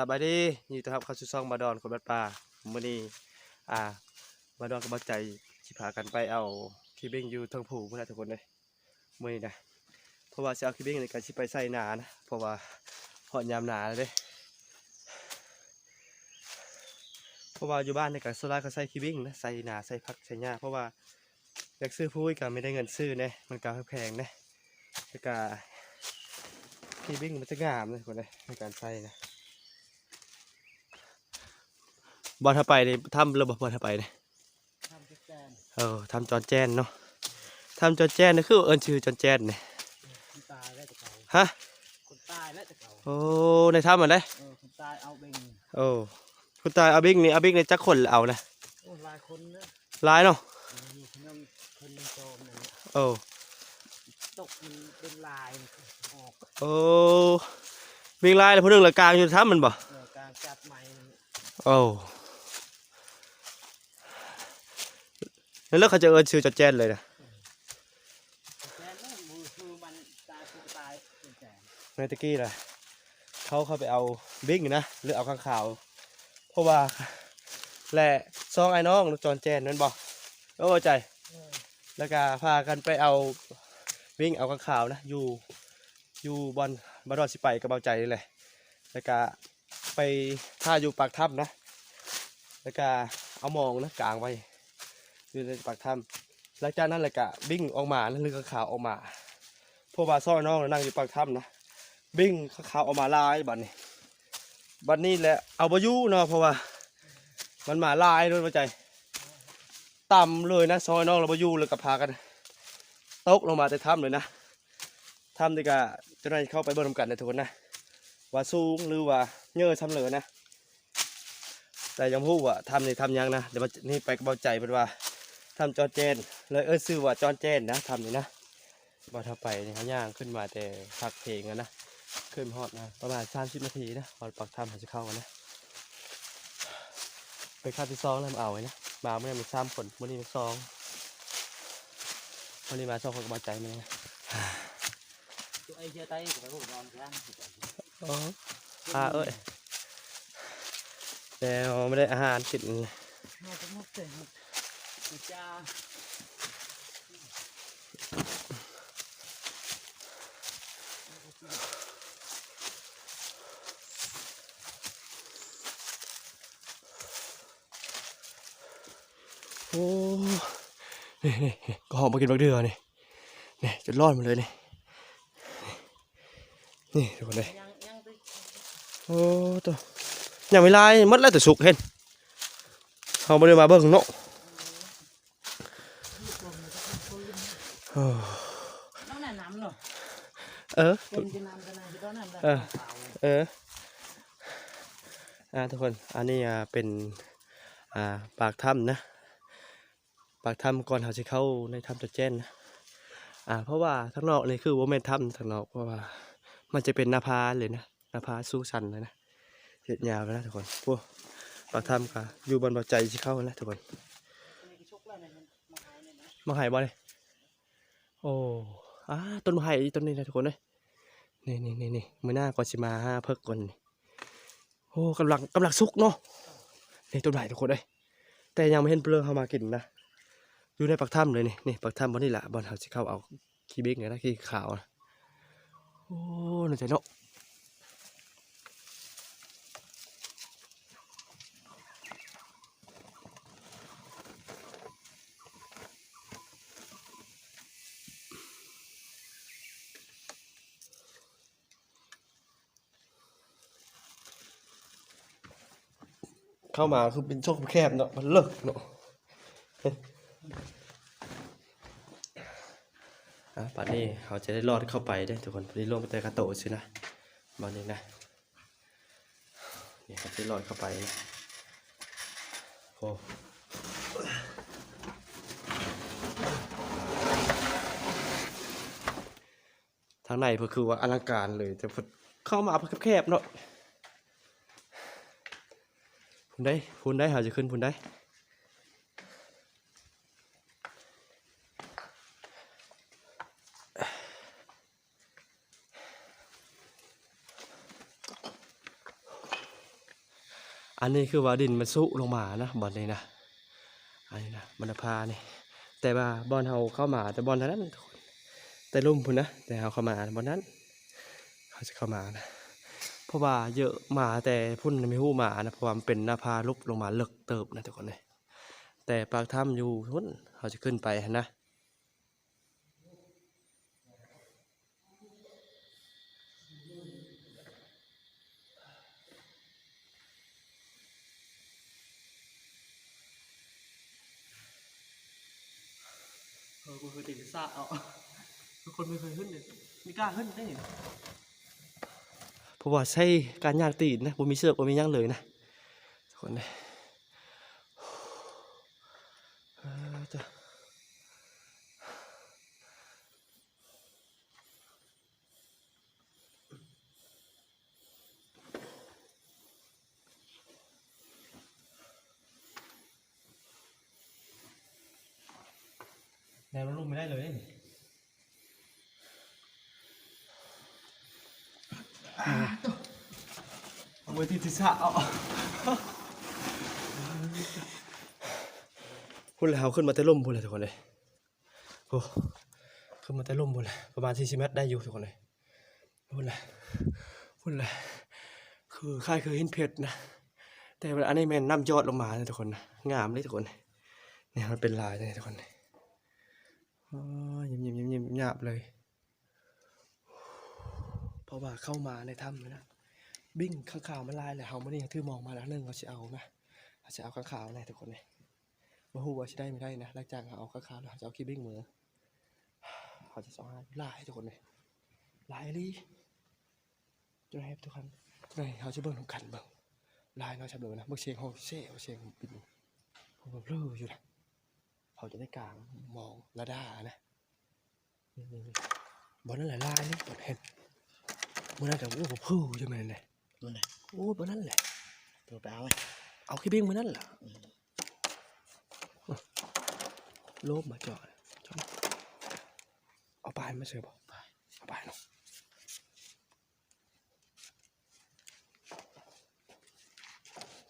สบายดียินดีต้อนรับเข้าสู่ช่องบาดอนคนบัดป่ามื้อนี้อ่าบาดอนกับบัดใจสิพากันไปเอาคีบิ้งอยู่ทางผูพุ่นน่ะทุกคนเด้มื้อนี้นะเพราะว่าสิเอาคีบิ้งในการสิไปใส่หนานะเพราะว่าฮอดยามหนาแล้วเด้เพราะว่าอยู่บ้านในการสลายก็ใส่คีบิ้งนะใส่หนาใส่ผักใส่หญ้าเพราะว่าอยากซื้อพุ้ยก็ไม่ได้เงินซื้อเด้มันก็แพงเด้แล้วก็คีบิ้งมันจะงามเลยคนเด้ในการใส่นะ บอลถ้าไปเลยทำระบบบอลถ้าไปเลยทำแกนเออทำจอนแจนเนาะทำจอนแจนนี่คือเอิญชื่อจอนแจนเนี่ยคนตายแล้วจะเก่าฮะคนตายแล้วจะเก่าโอ้ในถ้ำมันเลยเออคนตายเอาเบ่งโอ้คุณตายอาบิ๊กนี่อาบิ๊กในจักคนเอานะโอ้หลายคนเนอะร้ายเนาะมีคนนึงคนนึงโจมเนี่ยโอ้ตกมันเป็นลายออกโอ้บิ๊กลายแล้วพวกนึงละกลางอยู่ถ้ำมันบ่เออการจัดใหม่มันโอ้ แล้วเขาจะเอิญชื่อจอนแจนเลยนะแกนนั่นมือคือมันตายคือตายเป็นแกนในตะกี้นะเขาเข้าไปเอาบิ๊กนะหรือเอาข้างข่าว เพราะว่าแหละซองไอ้น้องจอนแจนนั่นบ่โอ้ใจเออแล้วก็พากันไปเอาวิ่งเอาข้างข่าวนะอยู่อยู่บอลบอลสิไปกระเบาใจนี่แหละแล้วก็ไปท่าอยู่ปากถ้ำนะ แล้วก็เอามองนะกลางไว้ อยู่ในปากถ้ำหลังจากนั้นเลยก็วิ่งออกมานะลือข้างข่าวออกมาพวกบาซ่อยน้องนั่งอยู่ปากถ้ำนะวิ่งขางข่าวออกมาลายบัดนี้บัดนี้แหละเอาบอยูเนาะเพราะว่า มันมาลายด้วยบาใจต่ำเลยนะซอยน้องเราไปยู่เลยกับพากันตกลงมาแต่ถ้ำเลยนะถ้ำนี่ก็เจะได้เข้าไปเบิ่งนำกันในทุกคนนะว่าสูงหรือว่าเยอะทำเหลือนะแต่ยังพูดว่าทำนี่ทำยังนะเดี๋ยวมานี่ไปกระเบาใจเป็นว่า ทำจอนเจน เลยเออซื้อว่าจอนเจนนะทำนี่นะบอถ้าไปนี่เขาย่างขึ้นมาแต่พักเพลงอะนะขึ้นฮอดนะประมาณสามสิบนาทีนะฮอดปักถ้ำเขาจะเข้ากันนะไปคาบที่ซองแล้วมาเอาไว้นะมาเมื่อนี้มีสามคนวันนี้มีสองวันนี้มาสองคนกับมาใจมันนะตัวไอ้เจ้าไต้กับไอ้พวกนอนกลางอ๋ออ่าเอ้ยแล้วไม่ได้อาหารกินน่าจะมุกเต็ม จ้าโอ้นี่นี่นี่ก็หอมมากินบักเดือนี่นี่จะรอดมาเลยนี่นี่ทุกคนเลยยังยังไปโอ้ตัวยังไม่ลายหมัดแล้วแต่สุกเห็นเขาไม่ได้มาเบิ่งเนาะโอ้ น้องน่ะน้ำเนาะเออเป็นจะน้ำกันนะที่ตอนนั้นเออเอออ่าทุกคนอันนี้อ่าเป็นอ่าปากถ้ำนะ ปากถ้ำก่อนเขาจะเข้าในถ้ำจะแจ้นนะอ่าเพราะว่าทั้างนอกนี่คือว่าแม่นถ้ำทางนอกเพราะว่า มันจะเป็นหนาพาเลยนะหนาพาสู้สันเลยนะเห็ดยาวเลยนะทุกคนพวกปากถ้ำก็อยู่บนบ่อใจที่เข้าแล้วทุกคนชกแล้วเนี่ยมาขายเนี่ยนะมาไห่บ่เลย โอ้อ่าต้นไม้ต้นนี้นะทุกคนเลยนี่นี่นี่นี่มือหน้ากอนสิมาห้าเพิกก่อนโอ้กำลังกำลังสุกเนาะนี่ต้นไม้ทุกคนเลยแต่ยังไม่เห็นเปลือกเข้ามากินนะอยู่ในปักถ้ำเลยนี่นี่ปักถ้ำบนนี่แหละบอลเขาจะเข้าเอาขี้บิ๊กไงนะขี้ขาวนะโอ้หน่มใจเนาะ เข้ามาคือเป็นช่องแคบเนาะมันเลิกเนาะอะป่านนี้เขาจะได้รอดเข้าไปได้ทุกคนพอดีลงไปแต่กระโตสินะบานนี้นะนี่เขาจะรอดเข้าไปนะโอ้ทางในก็คือว่าอลังการเลยแต่พอเข้ามาแคบๆเนาะ พุ่นได้พุ่นได้เขาจะขึ้นพุ่นได้อันนี้คือว่าดินมันสุลงมานะบอลนี้นะอันนี้นะมันพานี่แต่ว่าบอลเฮาเข้ามาแต่บอลเท่านั้นทุกคนแต่ลุ่มพุ่นนะแต่เฮาเข้ามาบอลนั้นเขาจะเข้ามานะ เพราะว่าเยอะหมาแต่พุ่นไม่หู้หมานะเพราะว่ามันเป็นหน้าพาลุบลงมาเลิกเติบนะทุกคนเลยแต่ปากถ้ำอยู่พุ่นเขาจะขึ้นไปนะเออกูเคยติดพิซซ่าเอาทุกคนไม่เคยขึ้นเลยไม่กล้าขึ้นได้ เพราะว่าใช่การย่างตีนนะผมมีเสือกผมมีย่างเลยนะทุกคนเลยเออจ้ะแนวมันลงไม่ได้เลย เอามือติดพิซซ่าเอาพูดเลยเอาขึ้นมาแต่ล่มพูดเลยทุกคนเลยโอ้ขึ้นมาแต่ล่มพูดเลยประมาณ40เมตรได้อยู่ทุกคนเลยพูดเลยพูดเลยคือค่ายคือเห็นเพชรนะแต่อันนี้แม่นน้ำยอดลงมาเลยทุกคนนะงามเลยทุกคนเนี่ยมันเป็นลายเลยทุกคนเลยอ๋อยิ้มยิ้มยิ้มยิ้มหยาบเลย เพราะว่าเข้ามาในถ้ำเลยนะบิ้งข้างข่าวมันลายเลยเฮามานี่ถือมองมาแล้วหนึ่งเขาจะเอานะเขาจะเอาข้างข่าวนะทุกคนเลยว่าฮู้ว่าจะได้ไม่ได้นะหลังจากเขาเอาข้างข่าวแล้วเขาจะเอาขี้บิ้งมือเขาจะสองห้าลายทุกคนเลยลายลีจะให้ทุกคนให้เขาจะเบิ่งทำกันเบิ่งลายเนาะชับเลยนะเบิ่งเสียงเขาเซ่เสียงปินผมแบบเลื่ออยู่นะเขาจะได้กลางมองระด้านะนี่นี่นี่บอลนั่นแหละลายนี่บอลเห็น มื่อนั้นแต่โอ้โหพื้ใช่ไหมเนี่ยตัวไหนโอ้มื่อนั้นแหละตัวไปเอาไว้เอาขี้บิ้งมื่อนั้นแหละโลบมาจอดจอดเอาไปมาเสือบอกเอาไปเนาะ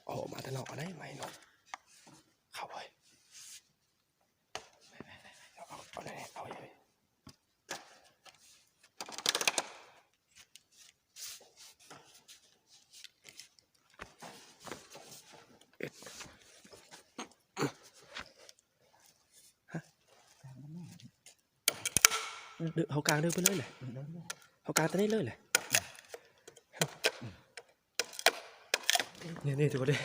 โอ้มาแต่นอกได้ไหมเนาะเข้าไปเอาเอาเอาไหนเอาไปเลย เดือเอากลางเดินไปเลยเลยเอากลางตอนนี้เลยเลยนี่นี่ทุกคนดิ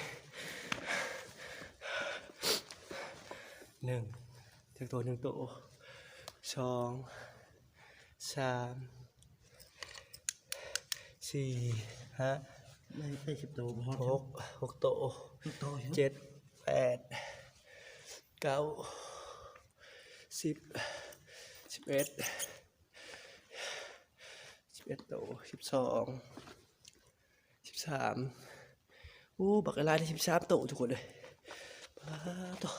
หนึ่งถึงตัวหนึ่งตัวสองสามสี่ห้าไม่ใช่สิบตัวพอหกหกโตะสิบตัวเจ็ดแปดเก้าสิบสิบเอ็ดสิบ เอ็ดโตะสิบสองสิบสามโอ้บักอะไรได้สิบสามโตะทุกคนเลยบ้าโตะ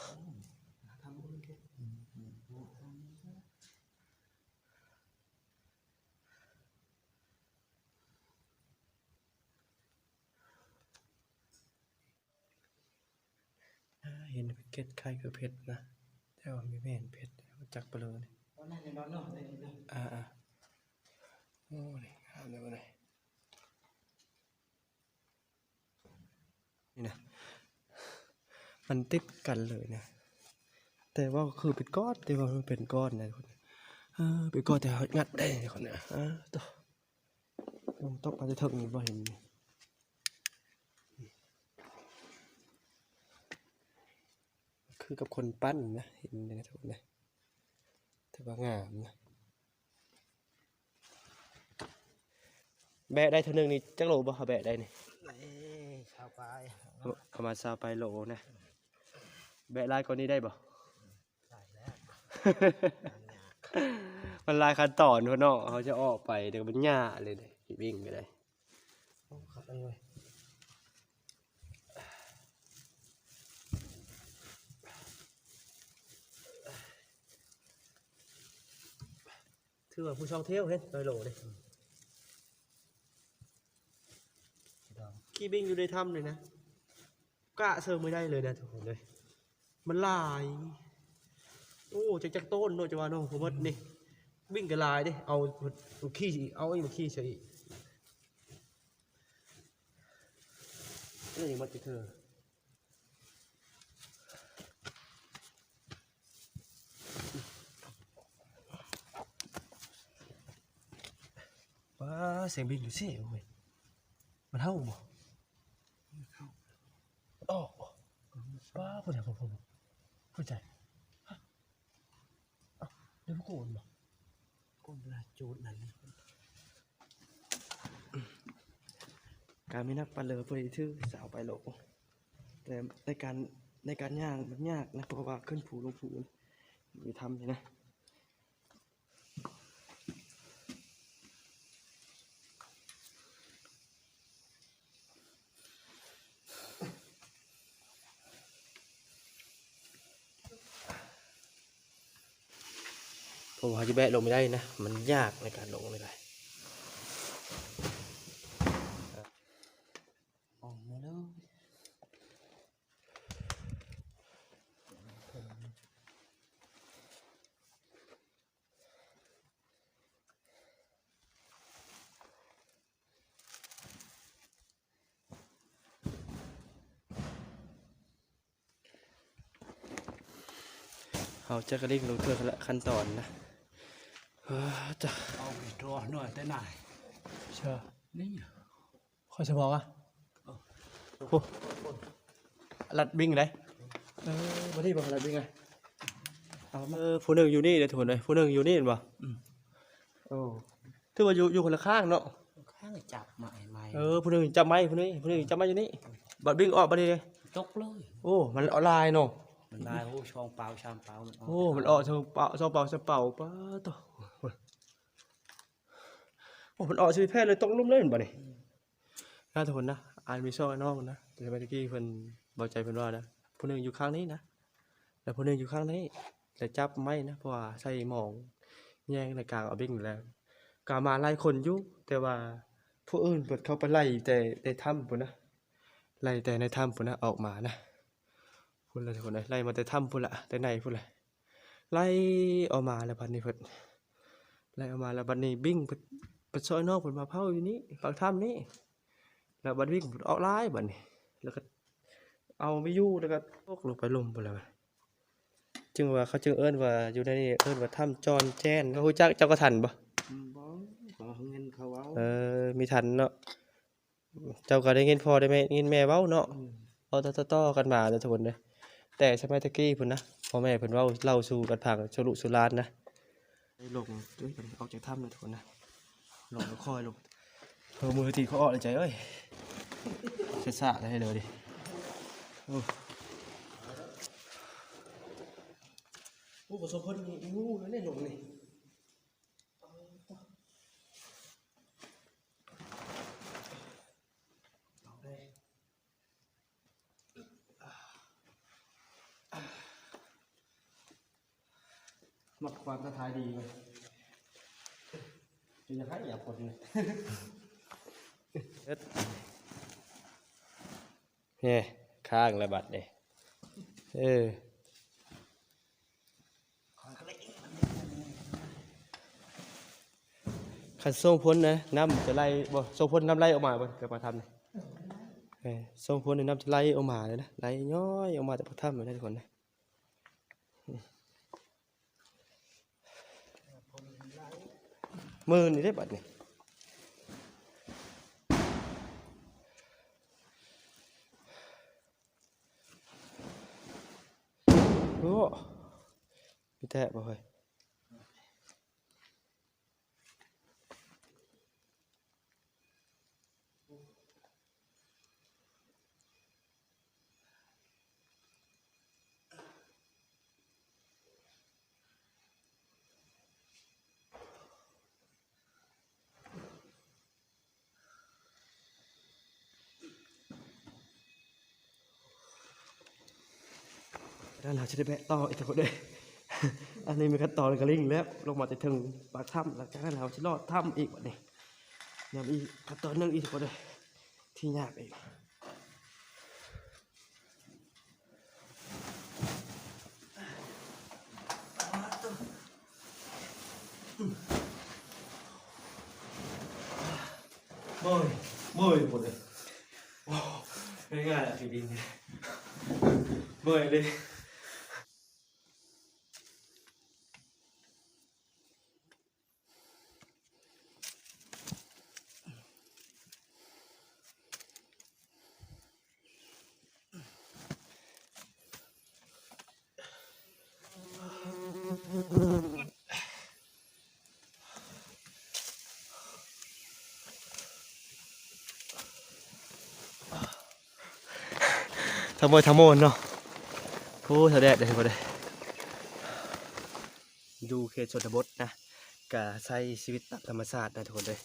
อ่าเห็นเพชรใครคือเพชรนะ แต่ว่าไม่เห็นเพชรจักไปเลยตอนนั้นในบ้า นนอกในนี้เลยอ่าอ่าโอ้ยงามเลยวันนี้นี่นะ มันติดกันเลยนะ แต่ว่าคือเป็นก้อนแต่ว่ามันเป็นก้อนนะคนเป็นก้อนแต่งัดได้ทุกคนนะอ่าต่องตกมาจะถึงนี่บ่เห็นคือกับคนปั้นนะ เห็นนะทุกคนนะแต่ว่างามนะ แบะได้เท่านึงนี่จักโลบ่เขาแบะได้นี่เอ้ยชาวไปประมาณซาไปโลนะ แบะลายกว่านี้ได้บ่ได้แล้วมันลายคันตอนเพราะเนาะเขาจะออกไปเดี๋ยวมันหญ้าเลยเนี่ยวิ่งไปเลยขับไปเลยถือว่าผู้ช่องเที่ยวเห็นร้อยโลเลย ขี้บิ้งอยู่ในถ้ำเลยนะกะเสริมไม่ได้เลยนะทุกคนเลย มันลาย โอ้จากจากต้นโนจะว่าโนผมว่านี่วิ่งกระลายดิเอาขี้เอาไอ้มาขี้ใส่อีกนี่มันจะเธอว้าเสียงบินอยู่สิโอ้ยมันเท่าบ่ อ๋อว้าผู้ใดผมผมผู้ใจฮะเอ้าเดี๋ยวพวกโกนบ่ก้มละจูดนั่นการไม่นักปันเลยเพื่อที่ถือสาวไปโหลแต่ในการในการย่างมันยากนะเพราะว่าขึ้นผูลงผูมีทำเลยนะ ผมว่าจะแบะลงไม่ได้นะ มันยากในการลงไม่ได้ออกมาเลยเขาจะกระดิ่งลงเทือกละขั้นตอนนะ จะเอาไปตัวหน่อยแต่ไหนเชื่อนี่คอยจะบอกอะโอ้ลัดบิ้งเลยเออมาที่บอกลัดบิ้งไงเอามาเออผู้หนึ่งอยู่นี่เดี๋ยวถูกเลยผู้หนึ่งอยู่นี่เห็นป่ะโอ้ถือว่าอยู่อยู่คนละข้างเนาะข้างจับใหม่ใหม่เออผู้หนึ่งจำไม่ผู้นี้ผู้หนึ่งจำไม่อยู่นี่บัดบิ้งออกมาดิเลยตกเลยโอ้มันออนไลน์เนาะมันได้โอ้ช่องเปล่าชามเปล่ามันโอ้มันออกทางเป่าซองเป่าซองเป่าป้าตัวโอ้มันออกชีวิตแพทย์เลยต้องลุ่มเล่นบ่นี่น่าทุกคนนะอ่านมีซองไอ้น้องนะแต่เมื่อกี้เพิ่นเบาใจเพิ่นว่านะผู้หนึ่งอยู่ข้างนี้นะแล้วผู้หนึ่งอยู่ข้างนี้แต่จับไม่นะเพราะว่าใส่หมองแย่งในกลางเอาบิ่งแล้วกามาไล่คนอยู่แต่ว่าผู้อื่นเปิดเข้าไปไล่แต่ในถ้ำพุ่นนะไล่แต่ในถ้ำพุ่นนะออกมานะพุ่นละคนเลยไล่มาแต่ถ้ำพุ่นละแต่ในพุ่นละไล่ออกมาแล้วบัดนี้เพิ่นไล่ออกมาแล้วบัดนี้บิ้งไป ไปซอยนอกเพิ่นมาเผาอยู่นี่ปากถ้ำนี่แล้วบัดวิ่งเพิ่นออกไล่บัดนี้แล้วก็เอาไม่อยู่แล้วก็ตกลงไปลมไปแล้วจึงว่าเขาจึงเอิ้นว่าอยู่ในนี่เอิ้นว่าถ้ำจอนแจ้นก็ฮู้จักเจ้าก็ทันบ่บ้องขอเงินเขาเอาเออมีทันเนาะเจ้าก็ได้ยินพ่อได้แม่ยินแม่เว้าเนาะเอาต่อๆๆกันมาเด้อทุกคนเด้อแต่สมัยตะกี้พุ่นนะพ่อแม่เพิ่นเว้าเล่าสู่กันพังสรุสุรานนะได้ลงด้วยกันออกจากถ้ำเลยทุกคนนะ ลงแล้วค่อยลงเออมือตีเขาออกเลยใจเอ้ยเสียสะได้เลยดิโอ้โอ้ประสบคนมีงูแล้วเนี่ยลงนี่มักความท้าทายดีเลย จะยังให้อย่าปนเลยเฮ็ดเฮ้ข้างระบัดเด้เออขันส่งพ้นนะน้ำจะไล่บ่ส่งพ้นน้ำไล่ออกมาบ่เกิดมาทำนี่เออส่งพ้นนน้ำจะไล่ออกมาเลยนะไล่ย้อยออกมาจากพระถ้ำเลยนะทุกคนนะ มือนี่ได้บัดนี่โอ้มีแทะบ่เฮ้ย แล้วเราจะได้แบะต่ออีกคนเดียอันนี้มีขั้นตอนกระลิ่งแล้วลงมาจะถึงปากถ้ำแล้วจากนั้นเราจะลอดถ้ำอีกวันนี้ยังมีขั้นตอนนึ่งอีกคนเดียที่ยากอีกเมื่อยเมื่อยหมดเลยโอ้ง่ายๆอะพี่บินเมื่อยเลย ทำโมยทำโมนเนาะโอ้เธอแดดเลยพอเลยดูเขตชนบทนะกะใช้ชีวิตตามธรรมชาตินะทุกคนเลย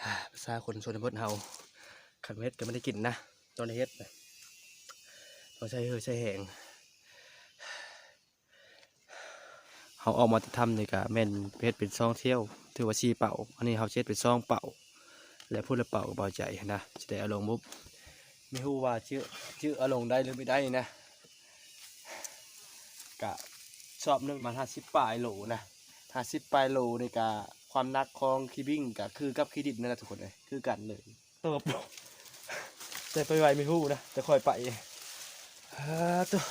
อ่าภาษาคนชนบทเฮาขันเฮ็ดก็ไม่ได้กินนะตอนเฮ็ดนะเราใช้เฮือใช้แหงเขาออกมาทำนี่กะแม่นเฮ็ดเป็นซองเที่ยว ถือว่าชีเป่า อันนี้เขาเช็ดเป็นซองเป่า และพูดละเป่าก็เบาใจนะจะได้อาลงมุบ ไม่รู้ว่าชื่อชื่อเอาลงได้หรือไม่ได้นะกะชอบนึกมาห้าสิบปลายโหลนะห้าสิบปลายโหลในกะความหนักของคีบิ้งกะคือกับคีดิบนั่นแหละทุกคนเลยคือกันเลยเติบแต่ไปไวไม่รู้นะจะค่อยไปฮ่าตัว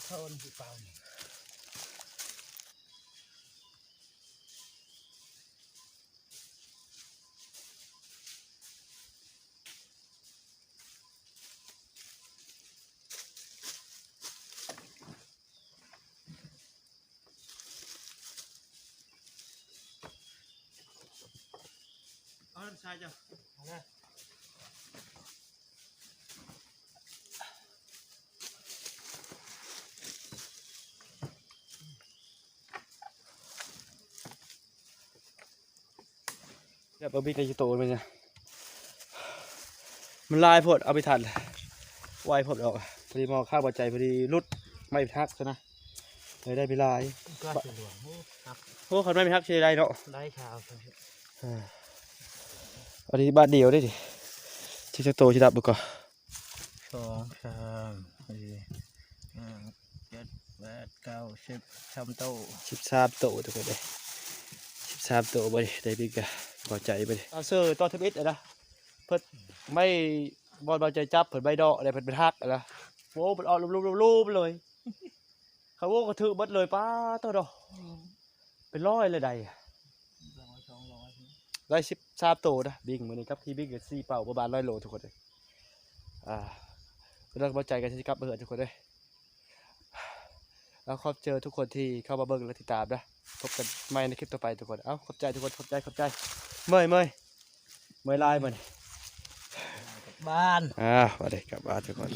มันก็เท่าอันที่เปล่าเเดี๋ยวบะบิ๊กในจิโตมันเนี่ยมันลายพดเอาไปทันไวพดออกพอดีมองข้าวบาใจพอดีรุดไม่ทักซะนะเลยได้ไปลายก็จะหลวงโอ้ครับโอ้เขาไม่ทักเชยได้เนาะได้ข่าวครับอ่าเอาดีบาทเดียวได้ดิที่จะโตที่ดับบุกก่อนสองสามสี่ห้าเจ็ดแปดเก้าสิบทำโตสิบสามโตทุกคนเลยสิบสามโตไปดิได้บิ๊กอะ พอใจไปดิเอาเซอร์ตอนทวิตอะนะเพิ่นไม่บอลบอลใจจับเพิ่นใบดอกอะไรเพิ่นไปทักอะนะโว้เพิ่นออกรูปรูปรูปเลย เขาโว้ก็ถือเบัดเลยป้าตัวดอกเป็นร้อยเลยได้อะสองสองร้อยสิบสามโตนะบิ๊กมือนี้ครับที่บิ๊กกับสี่เป่าประมาณร้อยโลทุกคนเลยอ่าเรื่องบอลใจกันที่กลับมาเหอะทุกคนเลย แล้วขอบเจอทุกคนที่เข้ามาเบิ่งและติดตามนะพบกันใหม่ในคลิปต่อไปทุกคน เอ้าขอบใจทุกคนขอบใจขอบใจ เมื่อยเมื่อยเมื่อยลายมันบ้าน อ่าสวัสดีกลับบ้านทุกคน